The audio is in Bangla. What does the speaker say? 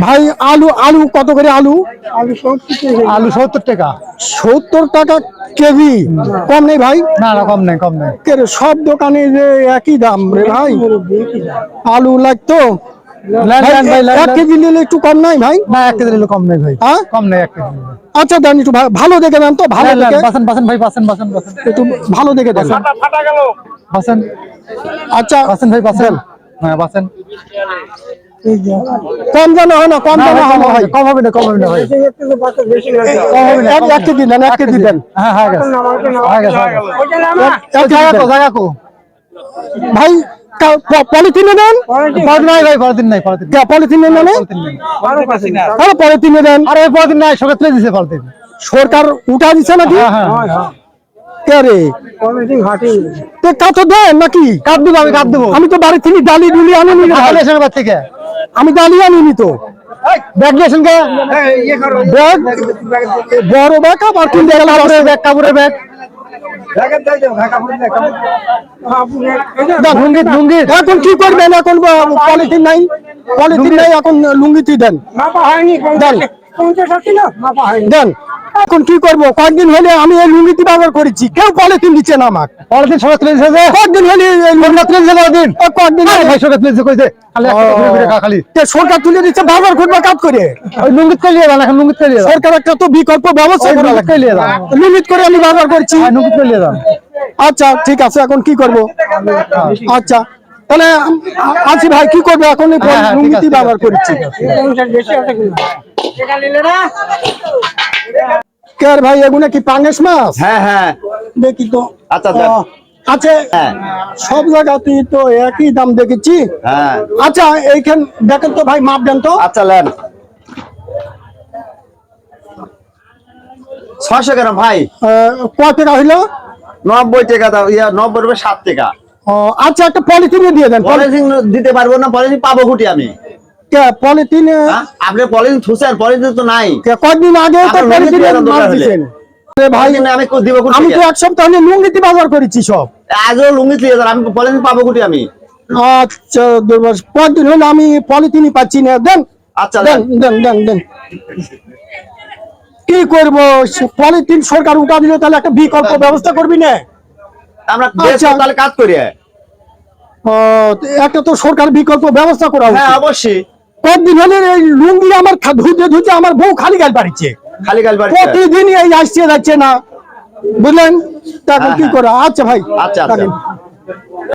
ভাই আলু আলু কত করে আলু? আলু সত্তর টাকা। সত্তর টাকা কেজি? কম নেই ভাই? না না কম নেই কম নেই। সব দোকানে যে একই দাম রে ভাই? আলু লাগতো? একটু কম নাই ভাই? না এক কেজি নিলে কম নেই ভাই। হ্যাঁ? কম নেই এক কেজি আচ্ছা দেন একটু ভা- ভালো দেখে দেন তো ভালো দেখে। বাসন বাসন ভাই বাসন বাসন বাসন। একটু ভালো দেখে দেন বাসন। আচ্ছা। বাসন ভাই বাসন। হ্যাঁ বাসন কম যেন হয় না কম যেন হয় কম না হবে না, কম হবে না কম হবে না কম হবে না, এক কেজি দেন এক কেজি দেন। হ্যাঁ হ্যাঁ জায়গা কো ভাই পলিথিনে দেন? পরদিন নাই ভাই পরদিন নাই পরদিন কে পলিথিনে নেন আরে পলিথিনে দেন। আরে পরদিন নাই সকালে তুলে দিছে পরদিন সরকার উঠা দিছে নাকি? হ্যাঁ হ্যাঁ। কে রে? তো কাতো দেন নাকি? কাট দেবো আমি কাট দেবো। আমি তো বাড়ি থেকে ডালি ডুলি আনিনি থেকে। আমি ডালি আনিনি তো। ব্যাগ দিয়েছেন কে ব্যাগ? বড় ব্যাগ আবার কিনতে গেলে কাপড়ের ব্যাগ কাপড়ের ব্যাগ। এখন কি করবেন? এখন পলিথিন নাই। পলিথিন নাই এখন লুঙ্গিটি দেন। দেন। দেন। এখন কি করব? কয়েকদিন হলে আমি এই লুঙ্গিটি ব্যবহার করেছি। কেউ পলিথিন দিচ্ছে না আমাকে তুলে দিছে কয়েকদিন হলে কয়েকদিন সরকার তুলে খালি সরকার দিচ্ছে ব্যবহার করবে কাজ করে। ওই লুঙ্গিত কে লিয়ে এখন লুঙ্গিত কে সরকার একটা তো বিকল্প ব্যবস্থা করা করে আমি ব্যবহার করছি। হ্যাঁ লুঙ্গিত আচ্ছা ঠিক আছে এখন কি করব? আচ্ছা তাহলে আছি ভাই কি করব এখন? এই হ্যাঁ, হ্যাঁ, লুঙ্গিটি ব্যবহার করছি। আর ভাই এগুলো কি পাঙ্গেশ মাছ? হ্যাঁ হ্যাঁ। দেখি তো। আচ্ছা, আচ্ছা। আছে হ্যাঁ। সব জায়গাতেই তো একই দাম দেখেছি। হ্যাঁ। আচ্ছা এইখান দেখেন তো ভাই মাপ দেন তো। আচ্ছা লেন ছয়শো গ্রাম ভাই। আহ, কত টাকা হইল? নব্বই টাকা ইয়া নব্বই রুপে সাত টাকা। ও, আচ্ছা একটা পলিথিনে দিয়ে দেন। পলিথিন দিতে পারব না পলিথিন পাবো কুটি আমি। পলিথিন হ্যাঁ? আপনি পলিথিন থুসেন পলিথিন তো নাই। কয়েকদিন আগে তো আপনার লুঙ্গি পলিথিনের দিয়ে দেন মাছ দরকার হলে। দিছেন আরে ভাই আমি দিব আমি তো এক সপ্তাহ লুঙ্গিতে ব্যবহার করেছি সব। আজও লুঙ্গি দিয়ে আমি পলিথিন পাবো কুটি আমি। আচ্ছা দুর্বাস কয়েকদিন হলে আমি পলিথিনই পাচ্ছি না। দেন আচ্ছা দেন দেন। দেন দেন দেন। কি করব? পলিথিন সরকার উঠা দিলে তাহলে একটা বিকল্প ব্যবস্থা করবি না? আমরা আচ্ছা। তাহলে কাজ করি। ও, একটা তো সরকার বিকল্প ব্যবস্থা করা হ্যাঁ অবশ্যই। কয়েকদিন হলে এই লুঙ্গি আমার ধুতে ধুতে আমার বউ খালি গাল বাড়িছে খালি গাল বাড়ি প্রতিদিন এই আসছে যাচ্ছে না। বুঝলেন? তা কি হ্যাঁ, করা? আচ্ছা ভাই। আচ্ছা, আচ্ছা।